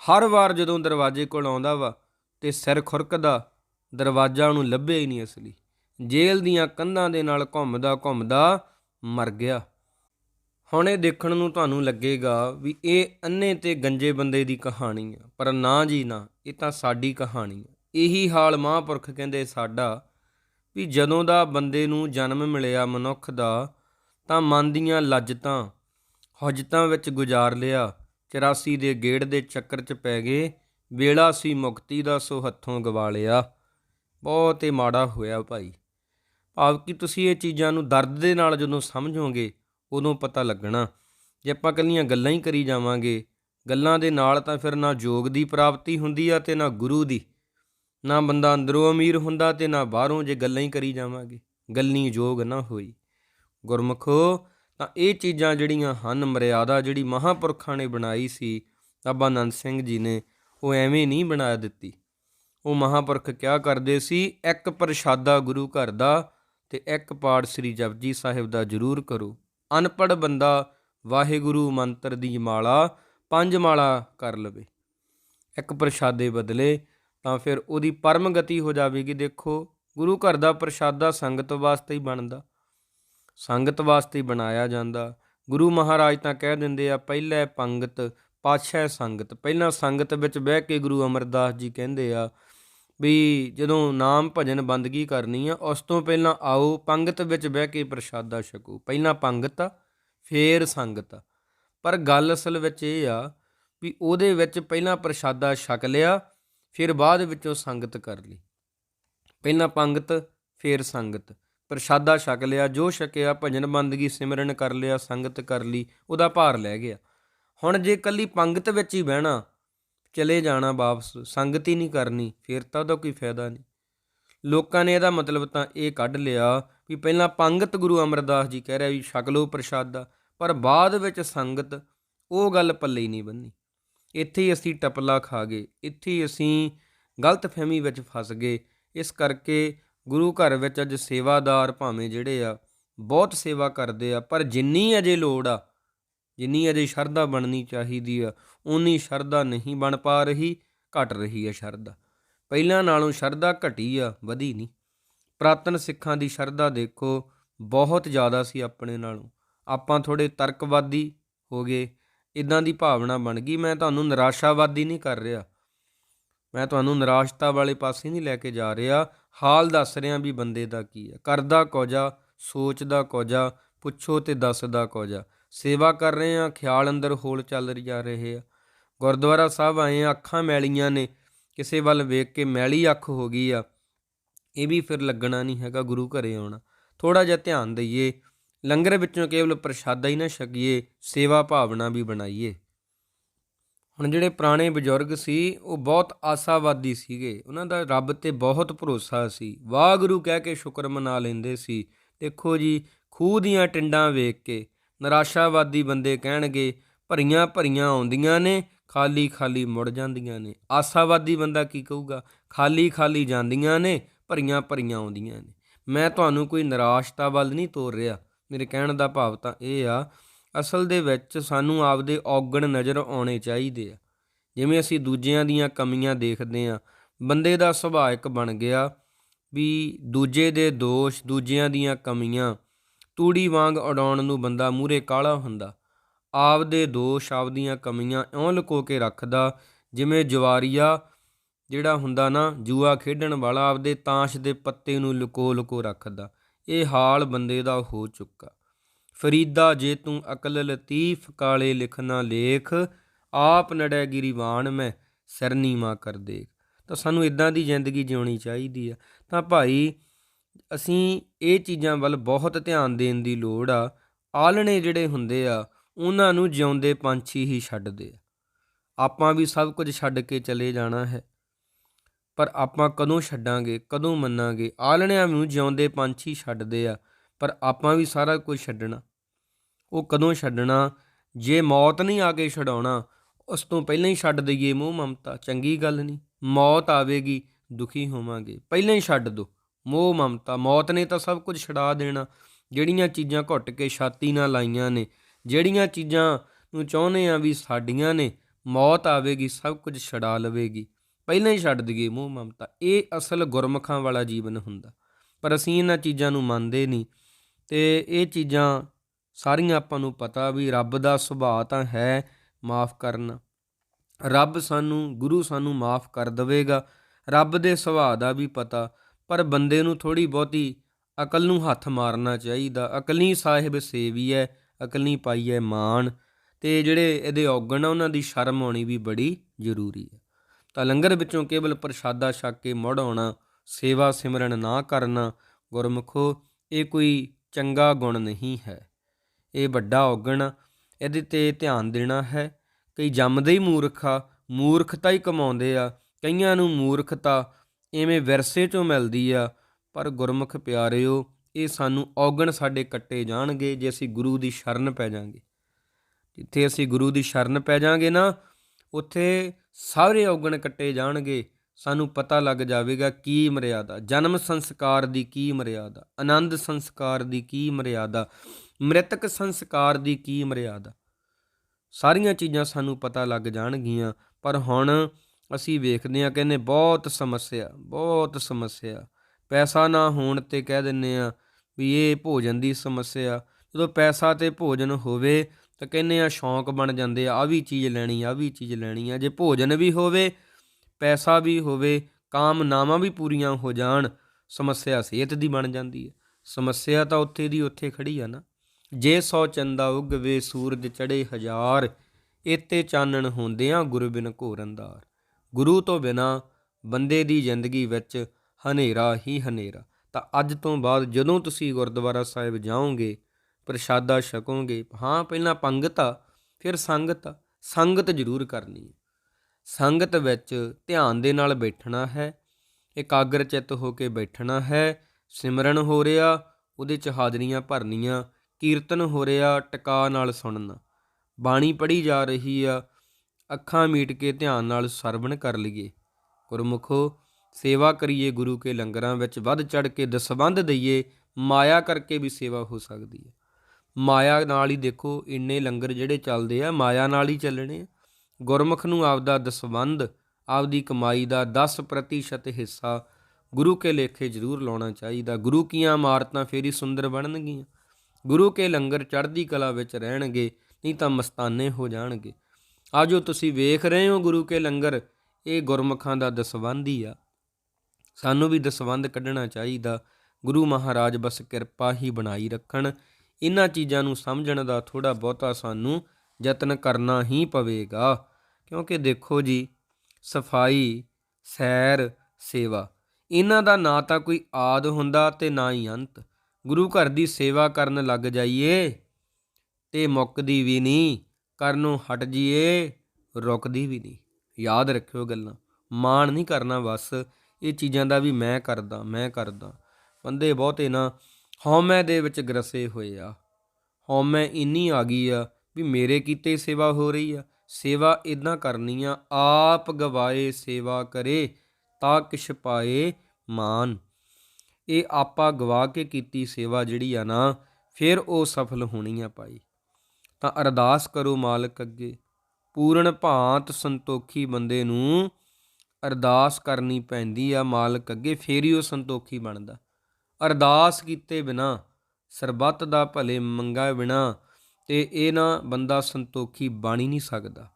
ਹਰ ਵਾਰ ਜਦੋਂ ਦਰਵਾਜ਼ੇ ਕੋਲ ਆਉਂਦਾ ਵਾ ਤੇ ਸਿਰ ਖੁਰਕਦਾ, ਦਰਵਾਜ਼ਾ ਨੂੰ ਲੱਭਿਆ ਹੀ ਨਹੀਂ ਅਸਲੀ। ਜੇਲ੍ਹ ਦੀਆਂ ਕੰਧਾਂ ਦੇ ਨਾਲ ਘੁੰਮਦਾ ਘੁੰਮਦਾ ਮਰ ਗਿਆ। ਹੁਣ ਇਹ ਦੇਖਣ ਨੂੰ ਤੁਹਾਨੂੰ ਲੱਗੇਗਾ ਵੀ ਇਹ ਅੰਨੇ ਤੇ ਗੰਜੇ ਬੰਦੇ ਦੀ ਕਹਾਣੀ ਆ, ਪਰ ਨਾ ਜੀ ਨਾ, ਇਹ ਤਾਂ ਸਾਡੀ ਕਹਾਣੀ ਆ। ਇਹੀ ਹਾਲ ਮਹਾਂਪੁਰਖ ਕਹਿੰਦੇ ਸਾਡਾ ਵੀ ਜਦੋਂ ਦਾ ਬੰਦੇ ਨੂੰ ਜਨਮ ਮਿਲਿਆ ਮਨੁੱਖ ਦਾ, ਤਾਂ ਮਨ ਦੀਆਂ ਲੱਜਤਾਂ, ਹਜਤਾਂ ਵਿੱਚ ਗੁਜ਼ਾਰ ਲਿਆ 84 ਦੇ ਗੇੜ ਦੇ ਚੱਕਰ 'ਚ ਪੈ ਗਏ। ਵੇਲਾ ਸੀ ਮੁਕਤੀ ਦਾ ਸੋ ਹੱਥੋਂ ਗਵਾ ਲਿਆ। ਬਹੁਤ ਹੀ ਮਾੜਾ ਹੋਇਆ ਭਾਈ। ਭਾਵ ਕਿ ਤੁਸੀਂ ਇਹ ਚੀਜ਼ਾਂ ਨੂੰ ਦਰਦ ਦੇ ਨਾਲ ਜਦੋਂ ਸਮਝੋਗੇ, ਉਦੋਂ ਪਤਾ ਲੱਗਣਾ। ਜੇ ਆਪਾਂ ਕੱਲੀਆਂ ਗੱਲਾਂ ਹੀ ਕਰੀ ਜਾਵਾਂਗੇ, ਗੱਲਾਂ ਦੇ ਨਾਲ ਤਾਂ ਫਿਰ ਨਾ ਜੋਗ ਦੀ ਪ੍ਰਾਪਤੀ ਹੁੰਦੀ ਆ ਤੇ ਨਾ ਗੁਰੂ ਦੀ। ਨਾ ਬੰਦਾ ਅੰਦਰੋਂ ਅਮੀਰ ਹੁੰਦਾ ਤੇ ਨਾ ਬਾਹਰੋਂ ਜੇ ਗੱਲਾਂ ਹੀ ਕਰੀ ਜਾਵਾਂਗੇ। ਗੱਲੀ ਜੋਗ ਨਾ ਹੋਈ। ਗੁਰਮਖੋ ਤਾਂ ਇਹ ਚੀਜ਼ਾਂ ਜਿਹੜੀਆਂ ਹਨ ਮਰਿਆਦਾ, ਜਿਹੜੀ ਮਹਾਪੁਰਖਾਂ ਨੇ ਬਣਾਈ ਸੀ, ਬਾਬਾ ਨੰਦ ਸਿੰਘ ਜੀ ਨੇ, ਉਹ ਐਵੇਂ ਨਹੀਂ ਬਣਾ ਦਿੱਤੀ। ਉਹ ਮਹਾਪੁਰਖ ਕਿਆ ਕਰਦੇ ਸੀ? ਇੱਕ ਪ੍ਰਸ਼ਾਦਾ ਗੁਰੂ ਘਰ ਦਾ ਤੇ ਇੱਕ ਪਾਠ ਸ੍ਰੀ ਜਪਜੀ ਸਾਹਿਬ ਦਾ ਜ਼ਰੂਰ ਕਰੋ। ਅਨਪੜ ਬੰਦਾ ਵਾਹਿਗੁਰੂ ਮੰਤਰ ਦੀ ਮਾਲਾ, ਪੰਜ ਮਾਲਾ ਕਰ ਲਵੇ। ਇੱਕ ਪ੍ਰਸ਼ਾਦੇ ਬਦਲੇ ਤਾਂ ਫਿਰ ਉਹਦੀ ਪਰਮ ਗਤੀ ਹੋ ਜਾਵੇਗੀ, ਦੇਖੋ। ਗੁਰੂ ਘਰ ਦਾ ਪ੍ਰਸ਼ਾਦਾ ਸੰਗਤ ਵਾਸਤੇ ਹੀ ਬਣਦਾ। ਸੰਗਤ ਵਾਸਤੇ ਬਣਾਇਆ ਜਾਂਦਾ। ਗੁਰੂ ਮਹਾਰਾਜ ਤਾਂ ਕਹਿ ਦਿੰਦੇ ਆ, ਪਹਿਲੇ ਪੰਗਤ, ਪਾਛੈ ਸੰਗਤ। ਪਹਿਲਾਂ ਸੰਗਤ ਵਿੱਚ ਬਹਿ ਕੇ ਗੁਰੂ ਅਮਰਦਾਸ ਜੀ ਕਹਿੰਦੇ ਆ ਵੀ ਜਦੋਂ ਨਾਮ ਭਜਨ ਬੰਦਗੀ ਕਰਨੀ ਆ, ਉਸ ਤੋਂ ਪਹਿਲਾਂ ਆਓ, ਪੰਗਤ ਵਿੱਚ ਬਹਿ ਕੇ ਪ੍ਰਸ਼ਾਦਾ ਛਕੋ। ਪਹਿਲਾਂ ਪੰਗਤ ਆ ਫੇਰ ਸੰਗਤ। ਆ ਪਰ ਗੱਲ ਅਸਲ ਵਿੱਚ ਇਹ ਆ ਵੀ ਉਹਦੇ ਵਿੱਚ ਪਹਿਲਾਂ ਪ੍ਰਸ਼ਾਦਾ ਛਕ ਲਿਆ, ਫਿਰ ਬਾਅਦ ਵਿੱਚੋਂ ਸੰਗਤ ਕਰ ਲਈ। ਪਹਿਲਾਂ ਪੰਗਤ, ਫੇਰ ਸੰਗਤ। ਪ੍ਰਸ਼ਾਦਾ ਛਕ ਲਿਆ, ਜੋ ਛਕਿਆ ਭਜਨ ਬੰਦਗੀ ਸਿਮਰਨ ਕਰ ਲਿਆ, ਸੰਗਤ ਕਰ ਲਈ, ਉਹਦਾ ਭਾਰ ਲੈ ਗਿਆ। ਹੁਣ ਜੇ ਕੱਲੀ ਪੰਗਤ ਵਿੱਚ ਹੀ ਬਹਿਣਾ, ਚਲੇ ਜਾਣਾ ਵਾਪਸ, ਸੰਗਤ ਹੀ ਨਹੀਂ ਕਰਨੀ, ਫਿਰ ਤਾਂ ਉਹਦਾ ਕੋਈ ਫਾਇਦਾ ਨਹੀਂ। ਲੋਕਾਂ ਨੇ ਇਹਦਾ ਮਤਲਬ ਤਾਂ ਇਹ ਕੱਢ ਲਿਆ ਵੀ ਪਹਿਲਾਂ ਪੰਗਤ ਗੁਰੂ ਅਮਰਦਾਸ ਜੀ ਕਹਿ ਰਿਹਾ ਵੀ ਛਕ ਲਓ ਪ੍ਰਸ਼ਾਦਾ, ਪਰ ਬਾਅਦ ਵਿੱਚ ਸੰਗਤ ਉਹ ਗੱਲ ਪੱਲੇ ਹੀ ਨਹੀਂ ਬੰਨੀ। ਇੱਥੇ ਹੀ ਅਸੀਂ ਟਪਲਾ ਖਾ ਗਏ, ਇੱਥੇ ਹੀ ਅਸੀਂ ਗਲਤ ਫਹਿਮੀ ਵਿੱਚ ਫਸ ਗਏ, ਇਸ ਕਰਕੇ ਗੁਰੂ ਘਰ ਵਿੱਚ ਅੱਜ ਸੇਵਾਦਾਰ ਭਾਵੇਂ ਜਿਹੜੇ ਆ, ਬਹੁਤ ਸੇਵਾ ਕਰਦੇ ਆ, ਪਰ ਜਿੰਨੀ ਅਜੇ ਲੋੜ ਆ, ਜਿੰਨੀ ਅਜੇ ਸ਼ਰਧਾ ਬਣਨੀ ਚਾਹੀਦੀ ਆ ਉਨੀ ਸ਼ਰਧਾ ਨਹੀਂ ਬਣ ਪਾ ਰਹੀ, ਘਟ ਰਹੀ ਆ ਸ਼ਰਧਾ। ਪਹਿਲਾਂ ਨਾਲੋਂ ਸ਼ਰਧਾ ਘਟੀ ਆ, ਵਧੀ ਨਹੀਂ। ਪ੍ਰਾਤਨ ਸਿੱਖਾਂ ਦੀ ਸ਼ਰਧਾ ਦੇਖੋ, ਬਹੁਤ ਜ਼ਿਆਦਾ ਸੀ ਆਪਣੇ ਨਾਲੋਂ। ਆਪਾਂ ਥੋੜੇ ਤਰਕਵਾਦੀ ਹੋ ਗਏ, ਇਦਾਂ ਦੀ ਭਾਵਨਾ ਬਣ ਗਈ। ਮੈਂ ਤੁਹਾਨੂੰ ਨਿਰਾਸ਼ਾਵਾਦੀ ਨਹੀਂ ਕਰ ਰਿਹਾ। ਮੈਂ ਤੁਹਾਨੂੰ ਨਿਰਾਸ਼ਤਾ ਵਾਲੇ ਪਾਸੇ ਨਹੀਂ ਲੈ ਕੇ ਜਾ ਰਿਹਾ। ਹਾਲ ਦੱਸ ਰਿਹਾ ਵੀ ਬੰਦੇ ਦਾ ਕੀ ਹੈ ਕਰਦਾ ਕੋਜਾ ਸੋਚਦਾ ਕੋਜਾ ਪੁੱਛੋ ਤੇ ਦੱਸਦਾ ਕੋਜਾ ਸੇਵਾ ਕਰ ਰਹੇ ਆ, ਖਿਆਲ ਅੰਦਰ ਹੋਲ ਚੱਲ ਜਾ ਰਹੇ ਆ। ਗੁਰਦੁਆਰਾ ਸਾਹਿਬ ਆਏ ਆ, ਅੱਖਾਂ ਮੈਲੀਆਂ ਨੇ, ਕਿਸੇ ਵੱਲ ਵੇਖ ਕੇ ਮੈਲੀ ਅੱਖ ਹੋ ਗਈ ਆ। ਇਹ ਵੀ ਫਿਰ ਲੱਗਣਾ ਨਹੀਂ ਹੈਗਾ, ਗੁਰੂ ਘਰੇ ਆਉਣਾ। ਥੋੜਾ ਜਿਹਾ ਧਿਆਨ ਦਈਏ, ਲੰਗਰ ਵਿੱਚੋਂ ਕੇਵਲ ਪ੍ਰਸ਼ਾਦਾ ਹੀ ਨਾ ਛਕੀਏ, ਸੇਵਾ ਭਾਵਨਾ ਵੀ ਬਣਾਈਏ। ਹੁਣ ਜਿਹੜੇ ਪੁਰਾਣੇ ਬਜ਼ੁਰਗ ਸੀ, ਉਹ ਬਹੁਤ ਆਸਾਵਾਦੀ ਸੀਗੇ। ਉਹਨਾਂ ਦਾ ਰੱਬ ਤੇ ਬਹੁਤ ਭਰੋਸਾ ਸੀ। ਵਾਹਿਗੁਰੂ ਕਹਿ ਕੇ ਸ਼ੁਕਰ ਮਨਾ ਲੈਂਦੇ ਸੀ। ਦੇਖੋ ਜੀ, ਖੂਹ ਦੀਆਂ ਟਿੰਡਾਂ ਵੇਖ ਕੇ ਨਿਰਾਸ਼ਾਵਾਦੀ ਬੰਦੇ ਕਹਿਣਗੇ, ਭਰੀਆਂ ਭਰੀਆਂ ਆਉਂਦੀਆਂ ਨੇ, ਖਾਲੀ ਖਾਲੀ ਮੁੜ ਜਾਂਦੀਆਂ ਨੇ। ਆਸਾਵਾਦੀ ਬੰਦਾ ਕੀ ਕਹੂਗਾ? ਖਾਲੀ ਖਾਲੀ ਜਾਂਦੀਆਂ ਨੇ, ਭਰੀਆਂ ਭਰੀਆਂ ਆਉਂਦੀਆਂ ਨੇ। ਮੈਂ ਤੁਹਾਨੂੰ ਕੋਈ ਨਿਰਾਸ਼ਤਾ ਵੱਲ ਨਹੀਂ ਤੋਰ ਰਿਹਾ। ਮੇਰੇ ਕਹਿਣ ਦਾ ਭਾਵ ਤਾਂ ਇਹ ਆ ਅਸਲ ਦੇ ਵਿੱਚ ਸਾਨੂੰ ਆਪਦੇ ਔਗਣ ਨਜ਼ਰ ਆਉਣੇ ਚਾਹੀਦੇ ਆ। ਜਿਵੇਂ ਅਸੀਂ ਦੂਜਿਆਂ ਦੀਆਂ ਕਮੀਆਂ ਦੇਖਦੇ ਆ ਬੰਦੇ ਦਾ ਸੁਭਾਅਕ ਬਣ ਗਿਆ ਵੀ ਦੂਜੇ ਦੇ ਦੋਸ਼, ਦੂਜਿਆਂ ਦੀਆਂ ਕਮੀਆਂ, ਤੂੜੀ ਵਾਂਗ ਉਡਾਉਣ ਨੂੰ ਬੰਦਾ ਮੂਰੇ ਕਾਲਾ ਹੁੰਦਾ। ਆਪਦੇ ਦੋਸ਼, ਆਪਦੀਆਂ ਕਮੀਆਂ ਇਉਂ ਲੁਕੋ ਕੇ ਰੱਖਦਾ, ਜਿਵੇਂ ਜਵਾਰੀਆ ਜਿਹੜਾ ਹੁੰਦਾ ਨਾ, ਜੂਆ ਖੇਡਣ ਵਾਲਾ ਆਪਦੇ ਤਾਸ਼ ਦੇ ਪੱਤੇ ਨੂੰ ਲੁਕੋ ਲੁਕੋ ਰੱਖਦਾ। ਇਹ ਹਾਲ ਬੰਦੇ ਦਾ ਹੋ ਚੁੱਕਾ। ਫਰੀਦਾ, ਜੇ ਤੂੰ ਅਕਲ ਲਤੀਫ, ਕਾਲੇ ਲਿਖਣਾ ਲੇਖ, ਆਪ ਨੜੈ ਗਿਰੀਵਾਨ ਮੈਂ ਸਰਨੀ ਸਰਨੀਮਾ ਕਰ ਦੇਖ। ਤਾਂ ਸਾਨੂੰ ਇਦਾਂ ਦੀ ਜ਼ਿੰਦਗੀ ਜਿਉਣੀ ਚਾਹੀਦੀ ਆ। ਤਾਂ ਭਾਈ, ਅਸੀਂ ਇਹ ਚੀਜ਼ਾਂ ਵੱਲ ਬਹੁਤ ਧਿਆਨ ਦੇਣ ਦੀ ਲੋੜ ਆ। ਆਲਣੇ ਜਿਹੜੇ ਹੁੰਦੇ ਆ, ਉਹਨਾਂ ਨੂੰ ਜਿਉਂਦੇ ਪੰਛੀ ਹੀ ਛੱਡਦੇ ਆ। ਆਪਾਂ ਵੀ ਸਭ ਕੁਝ ਛੱਡ ਕੇ ਚਲੇ ਜਾਣਾ ਹੈ। ਪਰ ਆਪਾਂ ਕਦੋਂ ਛੱਡਾਂਗੇ, ਕਦੋਂ ਮੰਨਾਂਗੇ? ਆਲਣਿਆਂ ਨੂੰ ਜਿਉਂਦੇ ਪੰਛੀ ਛੱਡਦੇ ਆ। ਪਰ ਆਪਾਂ ਵੀ ਸਾਰਾ ਕੁਝ ਛੱਡਣਾ। ਉਹ ਕਦੋਂ ਛੱਡਣਾ? ਜੇ ਮੌਤ ਨਹੀਂ ਆ ਕੇ ਛਡਾਉਣਾ, ਉਸ ਤੋਂ ਪਹਿਲਾਂ ਹੀ ਛੱਡ ਦਈਏ ਮੋਹ ਮਮਤਾ, ਚੰਗੀ ਗੱਲ ਨਹੀਂ। ਮੌਤ ਆਵੇਗੀ, ਦੁਖੀ ਹੋਵਾਂਗੇ। ਪਹਿਲਾਂ ਹੀ ਛੱਡ ਦੋ। ਮੋਹ ਮਮਤਾ, ਮੌਤ ਨੇ ਤਾਂ ਸਭ ਕੁਝ ਛਡਾ ਦੇਣਾ। ਜਿਹੜੀਆਂ ਚੀਜ਼ਾਂ ਘੁੱਟ ਕੇ ਛਾਤੀ ਨਾਲ ਲਾਈਆਂ ਨੇ, ਜਿਹੜੀਆਂ ਚੀਜ਼ਾਂ ਨੂੰ ਚਾਹੁੰਦੇ ਆ ਵੀ ਸਾਡੀਆਂ ਨੇ, ਮੌਤ ਆਵੇਗੀ, ਸਭ ਕੁਝ ਛਡਾ ਲਵੇਗੀ। ਪਹਿਲਾਂ ਹੀ ਛੱਡ ਦਈਏ ਮੋਹ ਮਮਤਾ। ਇਹ ਅਸਲ ਗੁਰਮਖਾਂ ਵਾਲਾ ਜੀਵਨ ਹੁੰਦਾ। ਪਰ ਅਸੀਂ ਇਹਨਾਂ ਚੀਜ਼ਾਂ ਨੂੰ ਮੰਨਦੇ ਨਹੀਂ ਤੇ ਇਹ ਚੀਜ਼ਾਂ ਸਾਰੀਆਂ ਆਪਾਂ ਨੂੰ ਪਤਾ ਵੀ ਰੱਬ ਦਾ ਸੁਭਾਅ ਤਾਂ ਹੈ ਮਾਫ ਕਰਨਾ। ਰੱਬ ਸਾਨੂੰ, ਗੁਰੂ ਸਾਨੂੰ ਮਾਫ ਕਰ ਦੇਵੇਗਾ। ਰੱਬ ਦੇ ਸੁਭਾਅ ਦਾ ਵੀ ਪਤਾ, ਪਰ ਬੰਦੇ ਨੂੰ ਥੋੜੀ ਬਹੁਤੀ ਅਕਲ ਨੂੰ ਹੱਥ ਮਾਰਨਾ ਚਾਹੀਦਾ। ਅਕਲੀ ਸਾਹਿਬ ਸੇਵੀ ਹੈ ਅਕਲੀ ਪਾਈ ਹੈ ਮਾਨ ਤੇ ਜਿਹੜੇ ਇਹਦੇ ਔਗਣ ਆ, ਉਹਨਾਂ ਦੀ ਸ਼ਰਮ ਆਉਣੀ ਵੀ ਬੜੀ ਜ਼ਰੂਰੀ ਹੈ ਤਾਂ ਲੰਗਰ ਵਿੱਚੋਂ ਕੇਵਲ ਪ੍ਰਸ਼ਾਦਾ ਛਕ ਕੇ ਮੁੜ ਆਉਣਾ, ਸੇਵਾ ਸਿਮਰਨ ਨਾ ਕਰਨਾ, ਗੁਰਮੁਖੋ, ਇਹ ਕੋਈ ਚੰਗਾ ਗੁਣ ਨਹੀਂ ਹੈ। ਇਹ ਵੱਡਾ ਔਗਣ ਆ, ਇਹਦੇ ਤੇ ਧਿਆਨ ਦੇਣਾ ਹੈ ਕਈ ਜੰਮਦੇ ਹੀ ਮੂਰਖ ਆ ਮੂਰਖਤਾ ਹੀ ਕਮਾਉਂਦੇ ਆ ਕਈਆਂ ਨੂੰ ਮੂਰਖਤਾ ਐਵੇਂ ਵਿਰਸੇ ਚੋਂ ਮਿਲਦੀ ਆ ਪਰ ਗੁਰਮੁਖ ਪਿਆਰਿਓ ਇਹ ਸਾਨੂੰ ਔਗਣ ਸਾਡੇ ਕੱਟੇ ਜਾਣਗੇ ਜੇ ਅਸੀਂ ਗੁਰੂ ਦੀ ਸ਼ਰਨ ਪੈ ਜਾਾਂਗੇ। ਜਿੱਥੇ ਅਸੀਂ ਗੁਰੂ ਦੀ ਸ਼ਰਨ ਪੈ ਜਾਾਂਗੇ ਨਾ ਉੱਥੇ ਸਾਰੇ ਔਗਣ ਕੱਟੇ ਜਾਣਗੇ। ਸਾਨੂੰ ਪਤਾ ਲੱਗ ਜਾਵੇਗਾ ਕੀ ਮਰਿਆਦਾ ਜਨਮ ਸੰਸਕਾਰ ਦੀ ਕੀ ਮਰਿਆਦਾ ਆਨੰਦ ਸੰਸਕਾਰ ਦੀ ਕੀ ਮਰਿਆਦਾ। ਮ੍ਰਿਤਕ ਸੰਸਕਾਰ ਦੀ ਕੀ ਮਰਿਆਦਾ? ਸਾਰੀਆਂ ਚੀਜ਼ਾਂ ਸਾਨੂੰ ਪਤਾ ਲੱਗ ਜਾਣਗੀਆਂ, ਪਰ ਹੁਣ ਅਸੀਂ ਵੇਖਦੇ ਹਾਂ ਕਹਿੰਦੇ ਬਹੁਤ ਸਮੱਸਿਆ ਬਹੁਤ ਸਮੱਸਿਆ। ਪੈਸਾ ਨਾ ਹੋਣ ਤੇ ਕਹਿ ਦਿੰਨੇ ਆ ਵੀ ਇਹ ਭੋਜਨ ਦੀ ਸਮੱਸਿਆ। ਜਦੋਂ ਪੈਸਾ ਤੇ ਭੋਜਨ ਹੋਵੇ ਤਾਂ ਕਹਿੰਦੇ ਆ ਸ਼ੌਂਕ ਬਣ ਜਾਂਦੇ ਆ ਆ ਵੀ ਚੀਜ਼ ਲੈਣੀ ਆ ਵੀ ਚੀਜ਼ ਲੈਣੀ ਆ। ਜੇ ਭੋਜਨ ਵੀ ਹੋਵੇ, ਪੈਸਾ ਵੀ ਹੋਵੇ, ਕਾਮਨਾਵਾਂ ਵੀ ਪੂਰੀਆਂ ਹੋ ਜਾਣ, ਸਮੱਸਿਆ ਸਿਹਤ ਦੀ ਬਣ ਜਾਂਦੀ ਹੈ। ਸਮੱਸਿਆ ਤਾਂ ਉੱਥੇ ਦੀ ਉੱਥੇ ਖੜੀ ਆ ਨਾ। ਜੇ ਸੌ ਚੰਦਾ ਉਗਵੇ ਸੂਰਜ ਚੜੇ ਹਜ਼ਾਰ ਇਤੇ ਚਾਨਣ ਹੁੰਦਿਆਂ ਗੁਰੂ ਬਿਨ ਘੋਰ ਗੁਰੂ ਤੋਂ ਬਿਨਾ ਬੰਦੇ ਦੀ ਜ਼ਿੰਦਗੀ ਵਿੱਚ ਹਨੇਰਾ ਹੀ ਹਨੇਰਾ। ਤਾਂ ਅੱਜ ਤੋਂ ਬਾਅਦ ਜਦੋਂ ਤੁਸੀਂ ਗੁਰਦੁਆਰਾ ਸਾਹਿਬ ਜਾਓਗੇ, ਪ੍ਰਸ਼ਾਦਾ ਛਕੋਗੇ, ਹਾਂ, ਪਹਿਲਾਂ ਪੰਗਤ ਆ, ਫਿਰ ਸੰਗਤ ਆ। ਸੰਗਤ ਜ਼ਰੂਰ ਕਰਨੀ ਹੈ। ਸੰਗਤ ਵਿੱਚ ਧਿਆਨ ਦੇ ਨਾਲ ਬੈਠਣਾ ਹੈ, ਇਕਾਗਰ ਚਿੱਤ ਹੋ ਕੇ ਬੈਠਣਾ ਹੈ, ਸਿਮਰਨ ਹੋ ਰਿਹਾ, ਉਹਦੇ ਚ ਹਾਜ਼ਰੀਆਂ ਭਰਨੀਆਂ ਕੀਰਤਨ ਹੋ ਰਿਹਾ ਟਿਕਾ ਨਾਲ ਸੁਣਨਾ। ਬਾਣੀ ਪੜ੍ਹੀ ਜਾ ਰਹੀ ਆ। ਅੱਖਾਂ ਮੀਟ ਕੇ ਧਿਆਨ ਨਾਲ ਸਰਵਣ ਕਰ ਲਈਏ। ਗੁਰਮੁਖੋ, ਸੇਵਾ ਕਰੀਏ ਗੁਰੂ ਕੇ ਲੰਗਰਾਂ ਵਿੱਚ। ਵੱਧ ਚੜ ਕੇ ਦਸਵੰਧ ਦਈਏ। ਮਾਇਆ ਕਰਕੇ ਵੀ ਸੇਵਾ ਹੋ ਸਕਦੀ ਹੈ ਮਾਇਆ ਨਾਲ ਹੀ ਦੇਖੋ, ਇੰਨੇ ਲੰਗਰ ਜਿਹੜੇ ਚੱਲਦੇ ਆ, ਮਾਇਆ ਨਾਲ ਹੀ ਚੱਲਣੇ ਆ। ਗੁਰਮੁਖ ਨੂੰ ਆਪਦਾ ਦਸਵੰਧ, ਆਪਦੀ ਕਮਾਈ ਦਾ 10% ਹਿੱਸਾ ਗੁਰੂ ਕੇ ਲੇਖੇ ਜ਼ਰੂਰ ਲਾਉਣਾ ਚਾਹੀਦਾ। ਗੁਰੂ ਕੀਆਂ ਇਮਾਰਤਾਂ ਫੇਰੀ ਸੁੰਦਰ ਬਣਨਗੀਆਂ। ਗੁਰੂ ਕੇ ਲੰਗਰ ਚੜ੍ਹਦੀ ਕਲਾ ਵਿੱਚ ਰਹਿਣਗੇ, ਨਹੀਂ ਤਾਂ ਮਸਤਾਨੇ ਹੋ ਜਾਣਗੇ। ਆ ਜੋ ਤੁਸੀਂ ਵੇਖ ਰਹੇ ਹੋ ਗੁਰੂ ਕੇ ਲੰਗਰ, ਇਹ ਗੁਰਮੁਖਾਂ ਦਾ ਦਸਵੰਧ ਹੀ ਆ। ਸਾਨੂੰ ਵੀ ਦਸਵੰਧ ਕੱਢਣਾ ਚਾਹੀਦਾ। ਗੁਰੂ ਮਹਾਰਾਜ ਬਸ ਕਿਰਪਾ ਹੀ ਬਣਾਈ ਰੱਖਣ। ਇਹਨਾਂ ਚੀਜ਼ਾਂ ਨੂੰ ਸਮਝਣ ਦਾ ਥੋੜਾ ਬਹੁਤਾ ਸਾਨੂੰ ਯਤਨ ਕਰਨਾ ਹੀ ਪਵੇਗਾ। ਕਿਉਂਕਿ ਦੇਖੋ ਜੀ, ਸਫ਼ਾਈ, ਸੈਰ, ਸੇਵਾ, ਇਹਨਾਂ ਦਾ ਨਾ ਤਾਂ ਕੋਈ ਆਦ ਹੁੰਦਾ ਤੇ ਨਾ ਹੀ ਅੰਤ। ਗੁਰੂ ਘਰ ਦੀ ਸੇਵਾ ਕਰਨ ਲੱਗ ਜਾਈਏ ਤੇ ਮੁੱਕਦੀ ਵੀ ਨਹੀਂ, ਕਰਨੋਂ ਹਟ ਜਾਈਏ ਰੁਕਦੀ ਵੀ ਨਹੀਂ। ਯਾਦ ਰੱਖਿਓ ਗੱਲਾਂ, ਮਾਣ ਨਹੀਂ ਕਰਨਾ ਬਸ, ਇਹ ਚੀਜ਼ਾਂ ਦਾ ਵੀ ਮੈਂ ਕਰਦਾ ਮੈਂ ਕਰਦਾ। ਬੰਦੇ ਬਹੁਤੇ ਨਾ, ਹਉਮੈ ਦੇ ਵਿੱਚ ਗਰਸੇ ਹੋਏ ਆ। ਹਉਮੈ ਇੰਨੀ ਆ ਗਈ ਆ ਵੀ ਮੇਰੇ ਕੀਤੇ ਸੇਵਾ ਹੋ ਰਹੀ ਆ। ਸੇਵਾ ਇਦਾਂ ਕਰਨੀ ਆ, ਆਪ ਗਵਾਏ ਸੇਵਾ ਕਰੇ, ਤਾਂ ਕਿਛ ਪਾਏ ਮਾਨ ਇਹ ਆਪਾ ਗਵਾ ਕੇ ਕੀਤੀ ਸੇਵਾ ਜਿਹੜੀ ਆ ਨਾ, ਫਿਰ ਉਹ ਸਫਲ ਹੋਣੀ ਆ ਭਾਈ। ਤਾਂ ਅਰਦਾਸ ਕਰੋ ਮਾਲਕ ਅੱਗੇ। ਪੂਰਨ ਭਾਂਤ ਸੰਤੋਖੀ ਬੰਦੇ ਨੂੰ ਅਰਦਾਸ ਕਰਨੀ ਪੈਂਦੀ ਆ ਮਾਲਕ ਅੱਗੇ, ਫੇਰ ਹੀ ਉਹ ਸੰਤੋਖੀ ਬਣਦਾ। ਅਰਦਾਸ ਕੀਤੇ ਬਿਨਾ, ਸਰਬੱਤ ਦਾ ਭਲੇ ਮੰਗਾ ਬਿਨਾ, ਤੇ ਇਹ ਨਾ ਬੰਦਾ ਸੰਤੋਖੀ ਬਣ ਹੀ ਨਹੀਂ ਸਕਦਾ।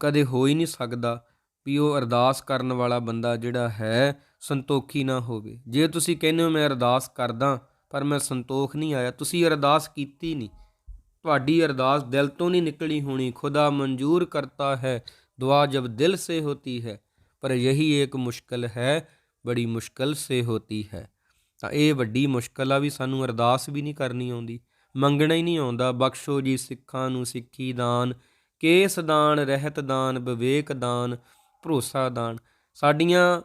ਕਦੇ ਹੋ ਹੀ ਨਹੀਂ ਸਕਦਾ ਵੀ ਉਹ ਅਰਦਾਸ ਕਰਨ ਵਾਲਾ ਬੰਦਾ ਜਿਹੜਾ ਹੈ ਸੰਤੋਖੀ ਨਾ ਹੋਵੇ। ਜੇ ਤੁਸੀਂ ਕਹਿੰਦੇ ਹੋ ਮੈਂ ਅਰਦਾਸ ਕਰਦਾ, ਪਰ ਮੈਂ ਸੰਤੋਖ ਨਹੀਂ ਆਇਆ, ਤੁਸੀਂ ਅਰਦਾਸ ਕੀਤੀ ਨਹੀਂ। ਤੁਹਾਡੀ ਅਰਦਾਸ ਦਿਲ ਤੋਂ ਨਹੀਂ ਨਿਕਲੀ ਹੋਣੀ। ਖੁਦਾ ਮਨਜ਼ੂਰ ਕਰਤਾ ਹੈ, ਦੁਆ ਜਬ ਦਿਲ ਸੇ ਹੋਤੀ ਹੈ। ਪਰ ਯਹੀ ਇੱਕ ਮੁਸ਼ਕਲ ਹੈ, ਬੜੀ ਮੁਸ਼ਕਲ ਸੇ ਹੋਤੀ ਹੈ। ਤਾਂ ਇਹ ਵੱਡੀ ਮੁਸ਼ਕਲ ਆ ਵੀ ਸਾਨੂੰ ਅਰਦਾਸ ਵੀ ਨਹੀਂ ਕਰਨੀ ਆਉਂਦੀ। ਮੰਗਣਾ ਹੀ ਨਹੀਂ ਆਉਂਦਾ, ਬਖਸ਼ੋ ਜੀ ਸਿੱਖਾਂ ਨੂੰ ਸਿੱਖੀ ਦਾਨ। ਕੇਸ ਦਾਨ, ਰਹਿਤ ਦਾਨ, ਵਿਵੇਕ ਦਾਨ, ਭਰੋਸਾ ਦਾਨ। ਸਾਡੀਆਂ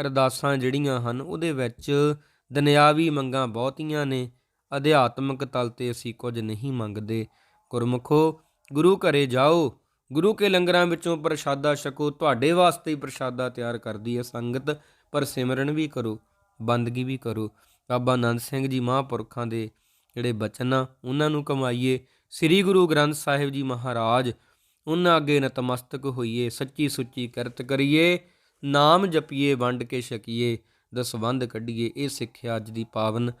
ਅਰਦਾਸਾਂ ਜਿਹੜੀਆਂ ਹਨ, ਉਹਦੇ ਵਿੱਚ ਦੁਨਿਆਵੀ ਮੰਗਾਂ ਬਹੁਤੀਆਂ ਨੇ। ਅਧਿਆਤਮਿਕ ਤਲ ਤੇ ਅਸੀਂ ਕੁਝ ਨਹੀਂ ਮੰਗਦੇ। ਗੁਰਮੁਖੋ, ਗੁਰੂ ਘਰੇ ਜਾਓ। ਗੁਰੂ ਕੇ ਲੰਗਰਾਂ ਵਿੱਚੋਂ ਪ੍ਰਸ਼ਾਦਾ ਛਕੋ। ਤੁਹਾਡੇ ਵਾਸਤੇ ਹੀ ਪ੍ਰਸ਼ਾਦਾ ਤਿਆਰ ਕਰਦੀ ਹੈ ਸੰਗਤ, ਪਰ ਸਿਮਰਨ ਵੀ ਕਰੋ, ਬੰਦਗੀ ਵੀ ਕਰੋ। ਬਾਬਾ ਆਨੰਦ ਸਿੰਘ ਜੀ ਮਹਾਂਪੁਰਖਾਂ ਦੇ ਜਿਹੜੇ ਬਚਨ ਆ, ਉਹਨਾਂ ਨੂੰ ਕਮਾਈਏ। ਸ੍ਰੀ ਗੁਰੂ ਗ੍ਰੰਥ ਸਾਹਿਬ ਜੀ ਮਹਾਰਾਜ, ਉਹਨਾਂ ਅੱਗੇ ਨਤਮਸਤਕ ਹੋਈਏ, ਸੱਚੀ ਸੁੱਚੀ ਕਰਤ ਕਰੀਏ। ਨਾਮ ਜਪੀਏ, ਵੰਡ ਕੇ ਛਕੀਏ ਦਸਵੰਧ ਕੱਢੀਏ, ਇਹ ਸਿੱਖਿਆ ਅੱਜ ਦੀ ਪਾਵਨ।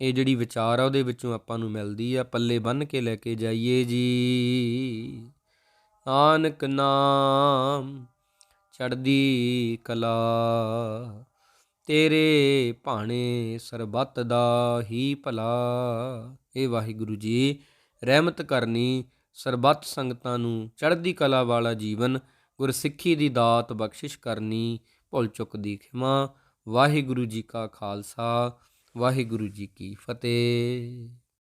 ਇਹ ਜਿਹੜੀ ਵਿਚਾਰ ਆ, ਉਹਦੇ ਵਿੱਚੋਂ ਆਪਾਂ ਨੂੰ ਮਿਲਦੀ ਆ, ਪੱਲੇ ਬੰਨ ਕੇ ਲੈ ਕੇ ਜਾਈਏ ਜੀ। ਨਾਨਕ ਨਾਮ ਚੜਦੀ ਕਲਾ, ਤੇਰੇ ਭਾਣੇ ਸਰਬੱਤ ਦਾ ਹੀ ਭਲਾ। ਇਹ ਵਾਹਿਗੁਰੂ ਜੀ, ਰਹਿਮਤ ਕਰਨੀ ਸਰਬੱਤ ਸੰਗਤਾਂ ਨੂੰ, ਚੜ੍ਹਦੀ ਕਲਾ ਵਾਲਾ ਜੀਵਨ। ਗੁਰਸਿੱਖੀ ਦੀ ਦਾਤ ਬਖਸ਼ਿਸ਼ ਕਰਨੀ ਭੁੱਲ ਚੁੱਕ ਦੀ ਖਿਮਾ। ਵਾਹਿਗੁਰੂ ਜੀ ਕਾ ਖਾਲਸਾ, ਵਾਹਿਗੁਰੂ ਜੀ ਕੀ ਫਤਿਹ।